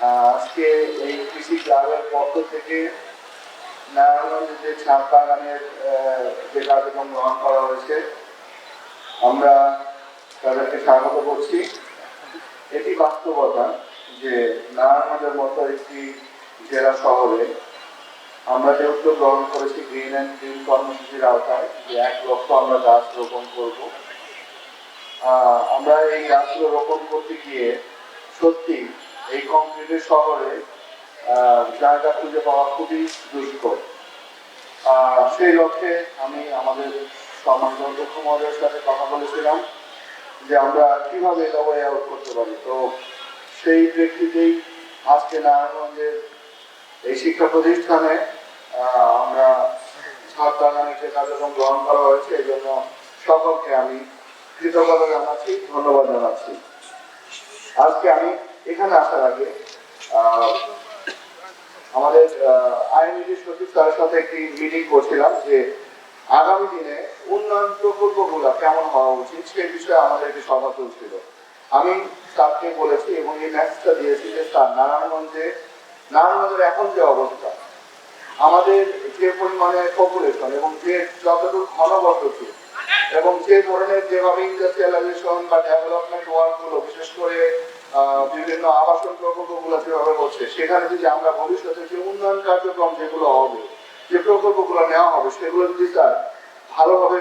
আজকে এই কৃষি ক্লাবের পক্ষ থেকে নারায়ণগঞ্জে যে ছাদ বাগানের যে কার্যক্রম গ্রহণ করা হয়েছে, আমরা তাদেরকে স্বাগত করছি। এটি বাস্তবতা যে নারায়ণগঞ্জের মতো একটি জেলা শহরে আমরা যে উদ্যোগ গ্রহণ করেছি গ্রিন অ্যান্ড গ্রিন কর্মসূচির আওতায়, যে এক লক্ষ আমরা গাছ রোপণ করব। আমরা এই গাছগুলো রোপণ করতে গিয়ে সত্যি এই কংক্রিটের শহরে জায়গা খুঁজে পাওয়া খুবই দুষ্কর। সেই লক্ষ্যে আমি আমাদের সম্মানিত অধ্যক্ষ মহোদয়ের সাথে কথা বলেছিলাম যে আমরা কীভাবে এটা ওয়ে আউট করতে পারি। তো সেই প্রেক্ষিতেই আজকে নারায়ণগঞ্জের এই শিক্ষা প্রতিষ্ঠানে আমরা ছাদ কার্যক্রম গ্রহণ করা হয়েছে। এই জন্য সকলকে আমি কৃতজ্ঞতা জানাচ্ছি, ধন্যবাদ জানাচ্ছি। আজকে আমি এখানে আসার আগে আমাদের আইনজীবী সচিব স্যারের সাথে একটি মিটিং করছিলাম যে আগামী দিনে উন্নয়ন প্রকল্পগুলো কেমন হওয়া উচিত সেই বিষয়ে আমাদের একটি সভা চলছিল। আমি স্যারকে বলেছি এবং এই মেসেজটা দিয়েছি যে, স্যার, নারায়ণগঞ্জে, নারায়ণগঞ্জের এখন যে অবস্থা, আমাদের যে পরিমাণে পপুলেশন এবং যে যতটুকু ঘনবসতি এবং যে ধরনের যেভাবে ইন্ডাস্ট্রিয়ালাইজেশন বা ডেভেলপমেন্ট ওয়ার্কগুলো বিশেষ করে বিভিন্ন আবাসন প্রকল্পগুলো যেভাবে হচ্ছে, সেখানে যদি আমরা ভবিষ্যতে যে উন্নয়ন কার্যক্রম যেগুলো হবে, যে প্রকল্পগুলো নেওয়া হবে, সেগুলো যদি স্যার ভালোভাবে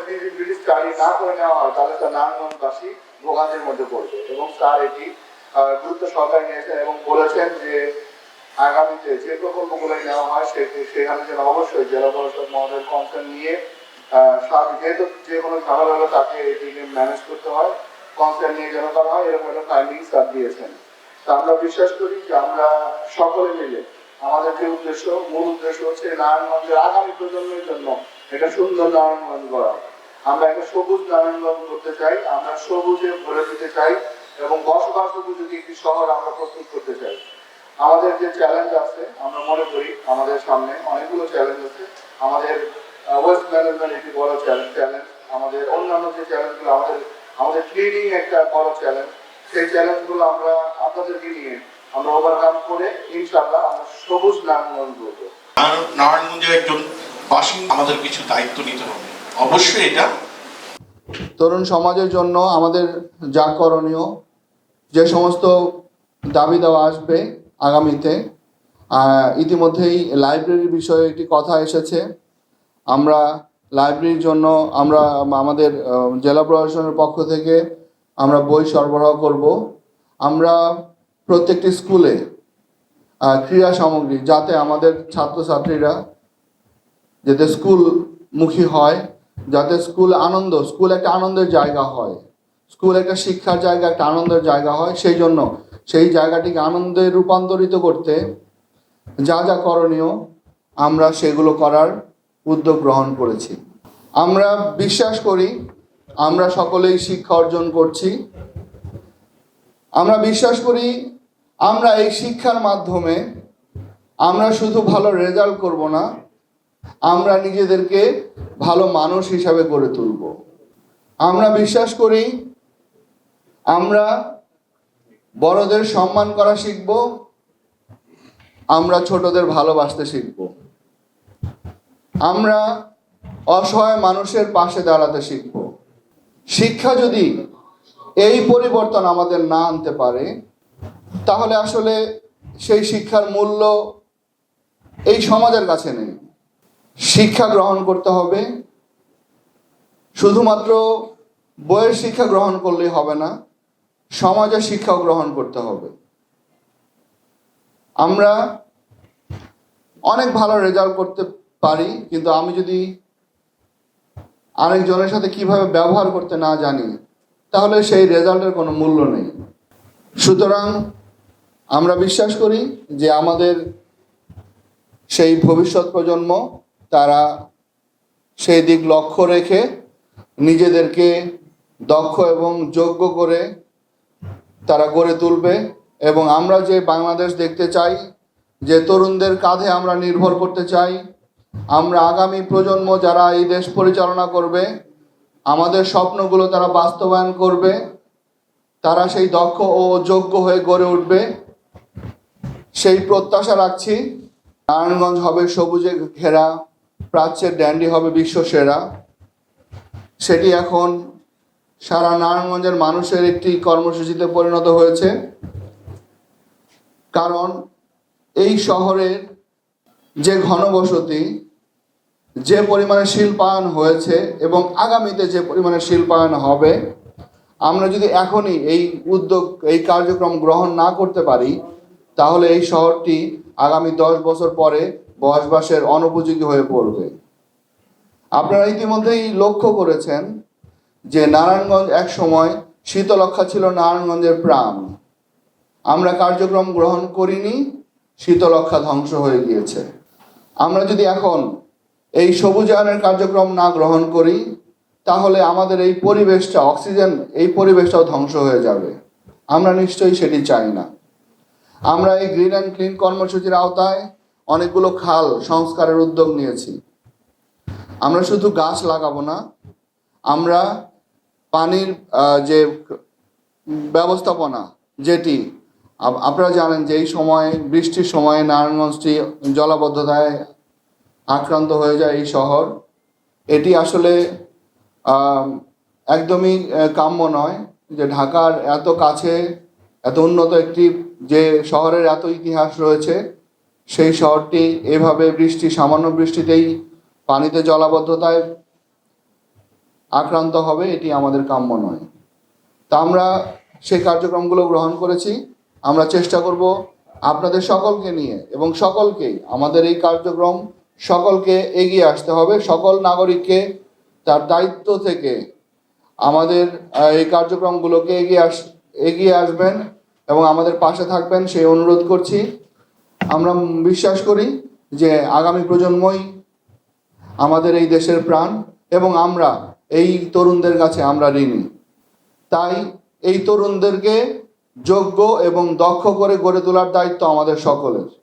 স্টাডি না করে নেওয়া হয়, তাহলে স্যার নারায়ণগঞ্জবাসী ভোগান্তির মধ্যে পড়বে এবং তার এটি গুরুত্ব সহকারে নিয়েছেন এবং বলেছেন যে আগামীতে যে প্রকল্পগুলো নেওয়া হয় সেখানে যেন অবশ্যই জেলা পরিষদ মহোদয়ের কনসার্ন নিয়ে যেহেতু যে কোনো ঝামেলা হলে তাকে এটিকে ম্যানেজ করতে হয়। কনসার্ন নিয়ে যেন করা হয়, এরকম একটা ফাইন্ডিংস তার দিয়েছেন। তা আমরা বিশ্বাস করি যে আমরা সকলে মিলে আমাদের যে উদ্দেশ্য, মূল উদ্দেশ্য হচ্ছে নারায়ণগঞ্জের আগামী প্রজন্মের জন্য একটা সুন্দর নারায়ণগঞ্জ গড়া। আমরা একটা সবুজ নারায়ণগঞ্জ করতে চাই, আমরা সবুজে ভরে দিতে চাই এবং বসবাস উপযোগী একটি শহর আমরা প্রস্তুত করতে চাই। আমাদের যে চ্যালেঞ্জ আছে, আমরা মনে করি আমাদের সামনে অনেকগুলো চ্যালেঞ্জ আছে। আমাদের ওয়েস্ট ম্যানেজমেন্ট একটি বড় চ্যালেঞ্জ আমাদের অন্যান্য যে চ্যালেঞ্জগুলো আমাদের আমাদের ক্লিনিং একটা বড় চ্যালেঞ্জ সেই চ্যালেঞ্জগুলো আমরা আপনাদেরকে নিয়ে আমরা ওভারকাম করে ইনশাআল্লাহ আমরা সবুজ নারায়ণগঞ্জ করব আর নারায়ণগঞ্জের একজন বাসিন্দা আমাদের কিছু দায়িত্ব নিতে হবে। অবশ্যই এটা তরুণ সমাজের জন্য আমাদের যা করণীয় যে সমস্ত দাবি দেওয়া আসবে আগামীতে ইতিমধ্যেই লাইব্রেরির বিষয়ে একটি কথা এসেছে। আমরা লাইব্রেরির জন্য আমরা, আমাদের জেলা প্রশাসনের পক্ষ থেকে আমরা বই সরবরাহ করব। আমরা প্রত্যেকটি স্কুলে ক্রীড়া সামগ্রী যাতে আমাদের ছাত্রছাত্রীরা যাতে স্কুল মুখী হয়, যাতে স্কুল আনন্দ স্কুল একটা আনন্দের জায়গা হয় স্কুল একটা শিক্ষার জায়গা, একটা আনন্দের জায়গা হয়, সেই জন্য সেই জায়গাটিকে আনন্দে রূপান্তরিত করতে যা যা করণীয় আমরা সেগুলো করার উদ্যোগ গ্রহণ করেছি। আমরা বিশ্বাস করি, আমরা সকলেই শিক্ষা অর্জন করছি। আমরা বিশ্বাস করি, আমরা এই শিক্ষার মাধ্যমে আমরা শুধু ভালো রেজাল্ট করব না, আমরা নিজেদেরকে ভালো মানুষ হিসাবে গড়ে তুলব। আমরা বিশ্বাস করি, আমরা বড়দের সম্মান করা শিখব, আমরা ছোটদের ভালোবাসতে শিখব। আমরা অসহায় মানুষের পাশে দাঁড়াতে শিখব। শিক্ষা যদি এই পরিবর্তন আমাদের না আনতে পারে, তাহলে আসলে সেই শিক্ষার মূল্য এই সমাজের কাছে নেই। শিক্ষা গ্রহণ করতে হবে। শুধুমাত্র বইয়ের শিক্ষা গ্রহণ করলেই হবে না, সমাজের শিক্ষাও গ্রহণ করতে হবে। আমরা অনেক ভালো রেজাল্ট করতে পারি, কিন্তু আমি যদি আরেকজনের সাথে কীভাবে ব্যবহার করতে না জানি, তাহলে সেই রেজাল্টের কোনো মূল্য নেই। সুতরাং আমরা বিশ্বাস করি যে আমাদের সেই ভবিষ্যৎ প্রজন্ম, তারা সেই দিক লক্ষ্য রেখে নিজেদেরকে দক্ষ এবং যোগ্য করে তারা গড়ে তুলবে এবং আমরা যে বাংলাদেশ দেখতে চাই, যে তরুণদের কাঁধে আমরা নির্ভর করতে চাই আমরা আগামী প্রজন্ম যারা এই দেশ পরিচালনা করবে, আমাদের স্বপ্নগুলো তারা বাস্তবায়ন করবে, তারা সেই দক্ষ ও যোগ্য হয়ে গড়ে উঠবে। সেই প্রত্যাশা রাখছি। নারায়ণগঞ্জ হবে সবুজে ঘেরা, প্রাচ্যের ড্যান্ডি হবে বিশ্ব সেরা। সেটি এখন সারা নারায়ণগঞ্জের মানুষের একটি কর্মসূচিতে পরিণত হয়েছে। কারণ এই শহরের যে ঘনবসতি যে পরিমাণে শিল্পায়ন হয়েছে এবং আগামীতে যে পরিমাণে শিল্পায়ন হবে, আমরা যদি এখনই এই উদ্যোগ, এই কার্যক্রম গ্রহণ না করতে পারি, তাহলে এই শহরটি আগামী দশ বছর পরে বসবাসের অনুপযোগী হয়ে পড়বে। আপনারা ইতিমধ্যেই লক্ষ্য করেছেন যে নারায়ণগঞ্জ এক সময় শীতলক্ষা ছিল নারায়ণগঞ্জের প্রাণ। আমরা কার্যক্রম গ্রহণ করিনি শীতলক্ষা ধ্বংস হয়ে গিয়েছে। আমরা যদি এখন এই সবুজায়নের কার্যক্রম না গ্রহণ করি, তাহলে আমাদের এই পরিবেশটা, অক্সিজেন, এই পরিবেশটাও ধ্বংস হয়ে যাবে। আমরা নিশ্চয়ই সেটি চাই না। আমরা এই গ্রিন অ্যান্ড ক্লিন কর্মসূচির আওতায় অনেকগুলো খাল সংস্কারের উদ্যোগ নিয়েছি। আমরা শুধু গাছ লাগাবো না, আমরা পানির যে ব্যবস্থাপনা, যেটি আপনারা জানেন যে এই সময়, বৃষ্টির সময়ে নারায়ণগঞ্জটি জলাবদ্ধতায় আক্রান্ত হয়ে যায় এই শহর। এটি আসলে একদমই কাম্য নয় যে ঢাকার এত কাছে, এত উন্নত একটি যে শহরের এত ইতিহাস রয়েছে, সেই শহরটি এভাবে বৃষ্টি, সামান্য বৃষ্টিতেই পানিতে জলাবদ্ধতায় আক্রান্ত হবে, এটি আমাদের কাম্য নয়। তা আমরা সেই কার্যক্রমগুলো গ্রহণ করেছি। আমরা চেষ্টা করব আপনাদের সকলকে নিয়ে এবং সকলকেই আমাদের এই কার্যক্রম সকলকে এগিয়ে আসতে হবে। সকল নাগরিককে তার দায়িত্ব থেকে আমাদের এই কার্যক্রমগুলোকে এগিয়ে আস, এগিয়ে আসবেন এবং আমাদের পাশে থাকবেন সেই অনুরোধ করছি। আমরা বিশ্বাস করি যে আগামী প্রজন্মই আমাদের এই দেশের প্রাণ এবং আমরা এই তরুণদের কাছে আমরা ঋণী। তাই এই তরুণদেরকে যোগ্য এবং দক্ষ করে গড়ে তোলার দায়িত্ব আমাদের সকলের।